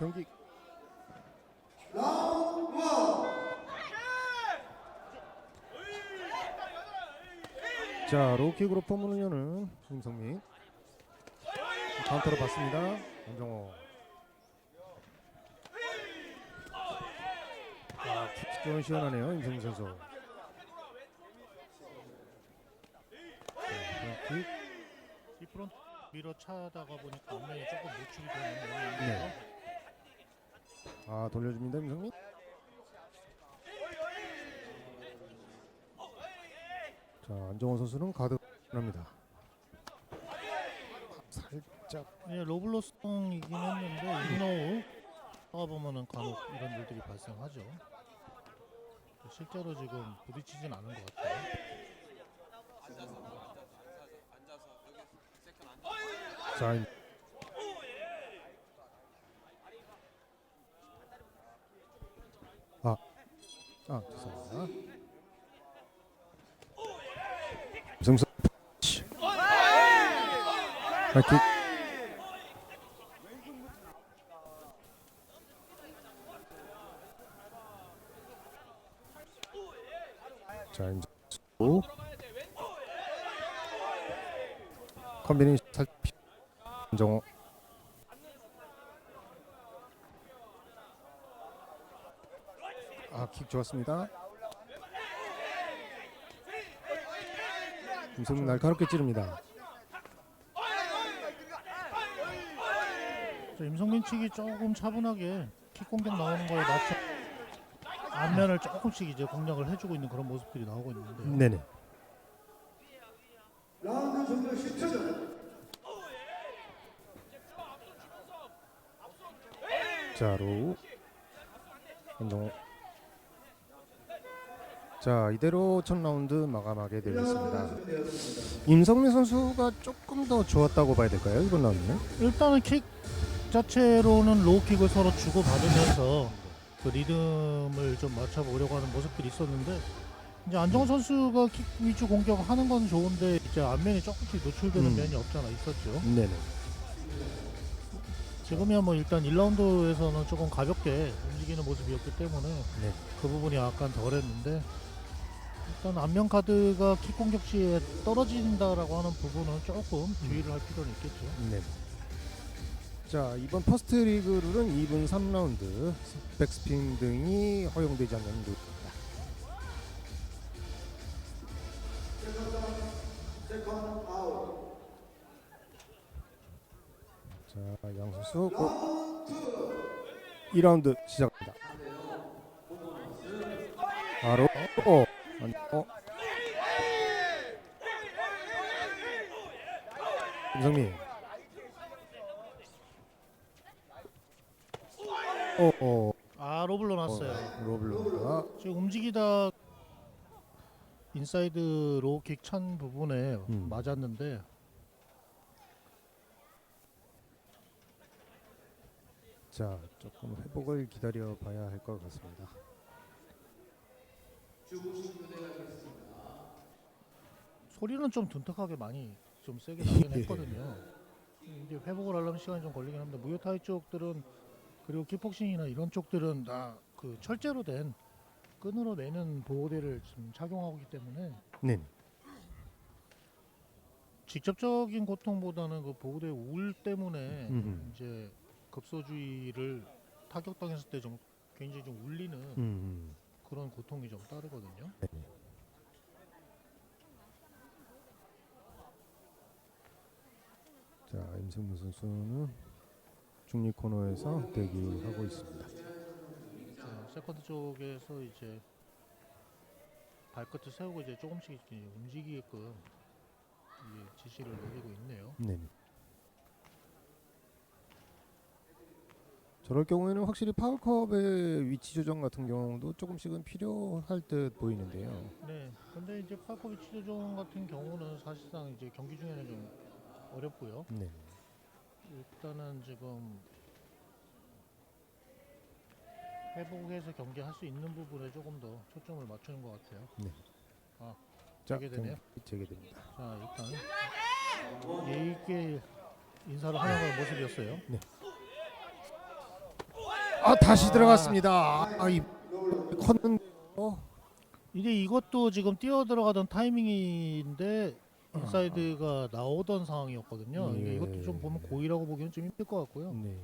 경기. 자 로킥으로 포문을 여는 김성민. 카운터로 받습니다. 안정호. 아, 킥좀 시원하네요 임성민 선수. 이 프론트 밀어 차다가 보니까 앞면이 조금 노출이 되는 면이 있네요. 아 돌려줍니다 임성민 자 안정호 선수는 가드 합니다 살짝 예, 로블로스통이긴 했는데 이노우 하다 보면은 간혹 이런 일들이 발생하죠. 실제로 지금 부딪히진 않은 것 같아요. 자 이- 아 죄송합니다. 승수 하이킥 자 이제 수 컨비네이션 살짝 정호 아 킥 좋았습니다. 김성민 날카롭게 찌릅니다. 저 임성민 측이 조금 차분하게 킥 공격 나오는 거에 맞춰 앞면을 조금씩 이제 공략을 해주고 있는 그런 모습들이 나오고 있는데요. 네네. 라운드 종료 10초 전. 자 로우. 한정호 자 이대로 첫 라운드 마감하게 되겠습니다 임성민 선수가 조금 더 좋았다고 봐야 될까요 이번 라운드는 일단은 킥 자체로는 로우킥을 서로 주고 받으면서 그 리듬을 좀 맞춰보려고 하는 모습들이 있었는데 이제 안정호 선수가 킥 위주 공격하는 건 좋은데 이제 앞면이 조금씩 노출되는 음. 면이 없잖아 있었죠. 네네 지금이야 뭐 일단 1라운드에서는 조금 가볍게 움직이는 모습이었기 때문에 네. 그 부분이 약간 덜했는데 일단 안면 카드가 킥 공격 시에 떨어진다라고 하는 부분은 조금 주의를 할 필요는 있겠죠. 네. 자 이번 퍼스트 리그 룰은 2분 3라운드 백스핀 등이 허용되지 않는 룰 자 양 선수 고 2라운드 시작합니다. 바로 어, 어. 김성민. 어, 어, 아 로블로 났어요. 어, 로블로가 지금 움직이다 인사이드 로우킥 찬 부분에 음. 맞았는데 자 조금 회복을 기다려 봐야 할 것 같습니다. 소리는 좀 둔탁하게 많이 좀 세게 나긴 예. 했거든요. 이제 회복을 하려면 시간이 좀 걸리긴 합니다. 무효타이 쪽들은 그리고 킥복싱이나 이런 쪽들은 다 그 철제로 된 끈으로 내는 보호대를 지금 착용하고 있기 때문에 네. 직접적인 고통보다는 그 보호대 울 때문에 음. 이제 급소주의를 타격당했을 때 좀 굉장히 좀 울리는 음. 그런 고통이 좀 따르거든요. 네. 자 임승무 선수는 중립 코너에서 대기하고 있습니다. 자, 세컨드 쪽에서 이제 발끝을 세우고 이제 조금씩 이제 움직이게끔 이제 지시를 내리고 있네요. 네. 저럴 경우에는 확실히 파울컵의 위치 조정 같은 경우도 조금씩은 필요할 듯 보이는데요. 네. 근데 이제 팔코비치 조정 같은 경우는 사실상 이제 경기 중에는 좀 어렵고요. 네. 일단은 지금 회복해서 경기할 수 있는 부분에 조금 더 초점을 맞추는 것 같아요. 자, 재개되네요. 경기 재개됩니다. 자 일단 예의 있게 인사를 하는 모습이었어요. 네. 아 다시 들어갔습니다. 아이 컸는데요. 이제 이것도 지금 뛰어 들어가던 타이밍인데 인사이드가 나오던 상황이었거든요. 이게 예. 이것도 좀 보면 고의라고 보기는 좀 힘들 것 같고요. 네.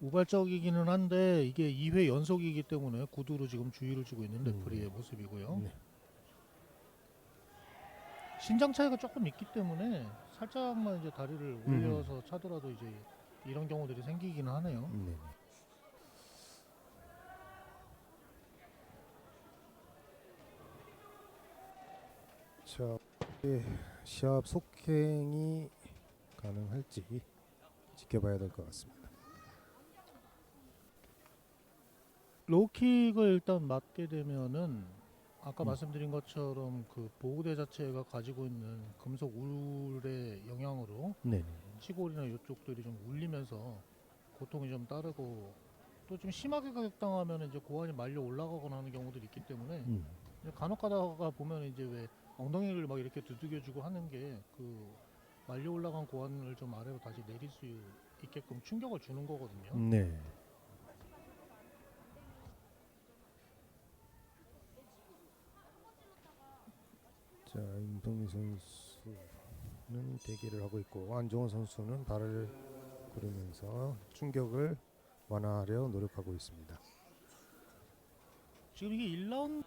우발적이기는 한데 이게 2회 연속이기 때문에 구두로 지금 주의를 주고 있는 음. 레프리의 모습이고요. 네. 신장 차이가 조금 있기 때문에 살짝만 이제 다리를 음. 올려서 차더라도 이제 이런 경우들이 생기기는 하네요. 네. 자, 예, 시합 속행이 가능할지 지켜봐야 될 것 같습니다. 로우킥을 일단 맞게 되면은 아까 음. 말씀드린 것처럼 그 보호대 자체가 가지고 있는 금속 울의 영향으로 네. 치골이나 이쪽들이 좀 울리면서 고통이 좀 따르고 또 좀 심하게 가격당하면 이제 고환이 말려 올라가거나 하는 경우들이 있기 때문에 음. 간혹 가다가 보면 이제 왜 엉덩이를 막 이렇게 두들겨주고 하는 게 그 말려 올라간 고환을 좀 아래로 다시 내릴 수 있게끔 충격을 주는 거거든요. 네. 자, 임동희 선수는 대기를 하고 있고 안정원 선수는 발을 구르면서 충격을 완화하려 노력하고 있습니다. 지금 이게 1라운드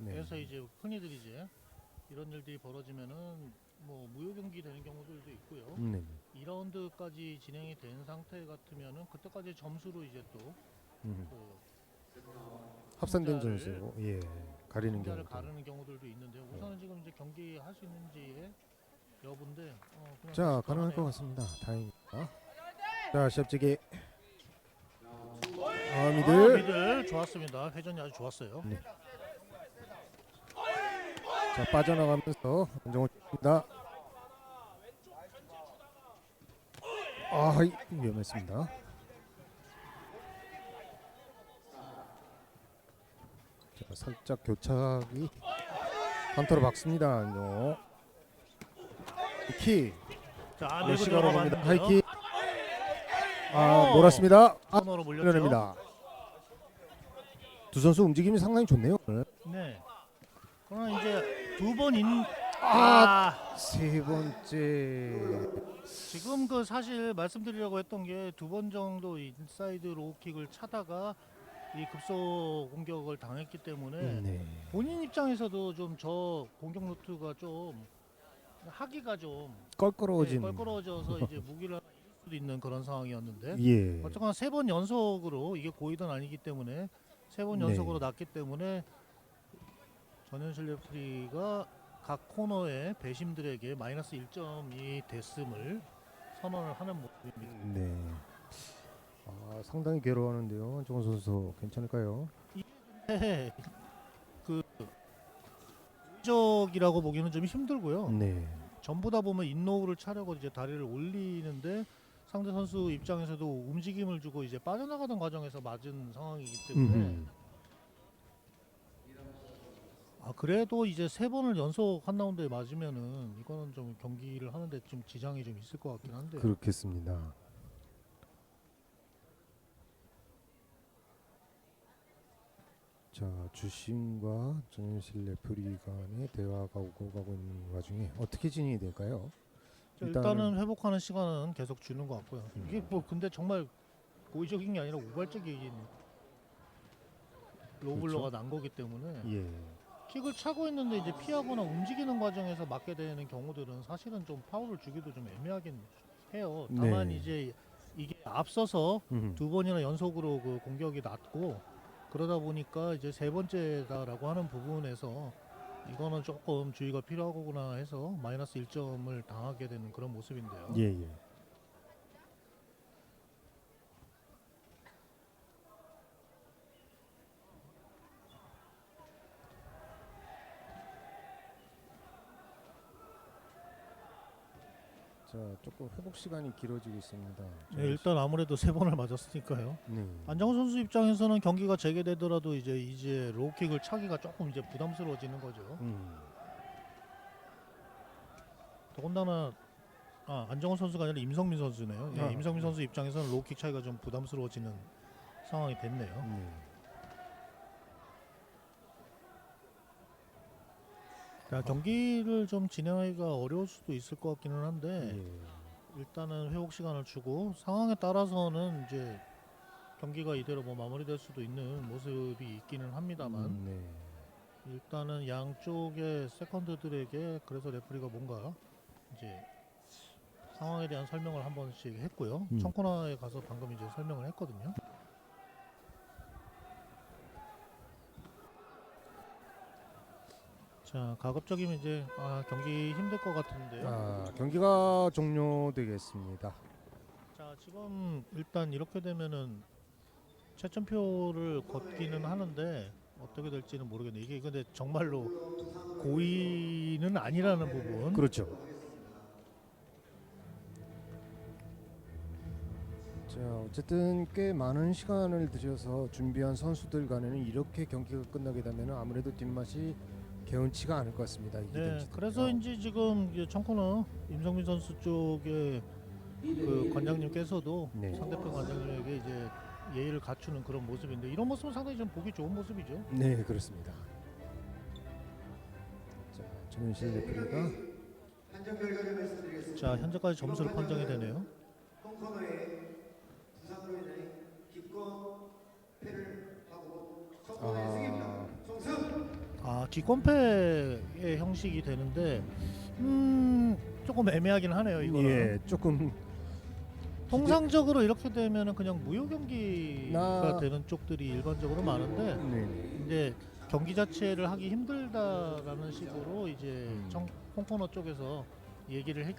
네. 그래서 이제 흔히들 이제 이런 일들이 벌어지면은 뭐 무효 경기 되는 경우들도 있고요. 네. 2라운드까지 진행이 된 상태 같으면은 그때까지 점수로 이제 또 음. 그 합산된 승자를- 점수 예 가리는 경우. 가르는 경우들도 있는데요. 우선은 지금 이제 경기 할 수 있는지의 여부인데 어, 그냥 자 가능할 것. 같습니다. 다행입니다. 자 시합지기 아 아, 미들 미들 좋았습니다. 회전이 아주 좋았어요. 자 빠져나가면서 안정을 줍니다. 아 이- 위험했습니다. 자 살짝 교착이 카운터로 박습니다. 안정. 키 자, 밀고 메시가 넘어갑니다. 들어가봤는데요. 하이킥. 아 어. 몰았습니다. 아 코너로. 밀어냅니다. 두 선수 움직임이 상당히 좋네요. 오늘. 네. 그러나 이제 두 번 인. 아, 아, 세 번째. 지금 그 사실 말씀드리려고 했던 게 두 번 정도 인사이드 로우킥을 차다가 이 급소 공격을 당했기 때문에 네. 본인 입장에서도 좀 저 공격 루트가 좀 하기가 좀 네, 껄끄러워진. 껄끄러워져서 이제 무기를 잃을 수도 있는 그런 상황이었는데 예. 어쨌거나 세 번 연속으로 이게 고의든 아니기 때문에 세 번 네. 연속으로 났기 때문에 전현실 레프리가 각 코너의 배심들에게 마이너스 1점이 됐음을 선언을 하는 모습입니다. 네. 아, 상당히 괴로워하는데요. 정원 선수 괜찮을까요? 네. 그 적이라고 보기는 좀 힘들고요. 네. 전부 다 보면 인로우를 차려고 이제 다리를 올리는데 상대 선수 입장에서도 움직임을 주고 이제 빠져나가던 과정에서 맞은 상황이기 때문에 음흠. 아 그래도 이제 세 번을 연속 한 라운드에 맞으면은 이거는 좀 경기를 하는데 좀 지장이 좀 있을 것 같긴 한데 그렇겠습니다. 자, 주심과 정현실 레프리 간의 대화가 오고 가고 있는 와중에 어떻게 진행이 될까요? 자, 일단은 회복하는 시간은 계속 주는 것 같고요. 음. 이게 뭐 근데 정말 고의적인 게 아니라 우발적인 로블러가 난 거기 때문에 예. 킥을 차고 있는데 이제 피하거나 움직이는 과정에서 맞게 되는 경우들은 사실은 좀 파울을 주기도 좀 애매하긴 해요. 다만 네. 이제 이게 앞서서 음. 두 번이나 연속으로 그 공격이 났고 그러다 보니까 이제 세 번째다라고 하는 부분에서 이거는 조금 주의가 필요하구나 해서 마이너스 1점을 당하게 되는 그런 모습인데요. 예, 예. 자, 조금 회복 시간이 길어지고 있습니다. 네, 일단 아무래도 세 번을 맞았으니까요. 네. 안정호 선수 입장에서는 경기가 재개되더라도 이제 이제 로우킥을 차기가 조금 이제 부담스러워지는 거죠. 음. 더군다나 아 안정원 선수가 아니라 임성민 선수네요. 예, 아. 임성민 선수 입장에서는 로킥 차이가 좀 부담스러워지는 상황이 됐네요. 네. 자, 경기를 좀 진행하기가 어려울 수도 있을 것 같기는 한데 예. 일단은 회복 시간을 주고 상황에 따라서는 이제 경기가 이대로 뭐 마무리될 수도 있는 모습이 있기는 합니다만 음, 네. 일단은 양쪽의 세컨드들에게 그래서 레프리가 뭔가 이제 상황에 대한 설명을 한 번씩 했고요. 음. 청코나에 가서 방금 이제 설명을 했거든요. 자 가급적이면 이제 아, 경기 힘들 것 같은데요. 아, 경기가 종료되겠습니다. 자 지금 일단 이렇게 되면은 최천표를 걷기는 하는데 어떻게 될지는 모르겠네. 이게 근데 정말로 고의는 아니라는 부분. 그렇죠. 자, 어쨌든 꽤 많은 시간을 들여서 준비한 선수들 간에는 이렇게 경기가 끝나게 되면 아무래도 뒷맛이 개운치가 않을 것 같습니다. 이게 네, 됨지 그래서 되면. 이제 지금 청코너 임성민 선수 쪽에 그 관장님께서도 네. 상대편 관장님에게 이제 예의를 갖추는 그런 모습인데 이런 모습은 상당히 좀 보기 좋은 모습이죠. 네, 그렇습니다. 자, 정현실 레프리가 판정 결과를 말씀드리겠습니다. 자 현재까지 점수를 판정이 되네요. 홍코너의 기권패의 형식이 되는데 음 조금 애매하긴 하네요 이거는. 예, 조금 통상적으로 이렇게 되면은 그냥 무효 경기가 나- 되는 쪽들이 일반적으로 많은데 네, 이제 경기 자체를 하기 힘들다라는 식으로 이제 음. 청, 홍코너 쪽에서 얘기를 했기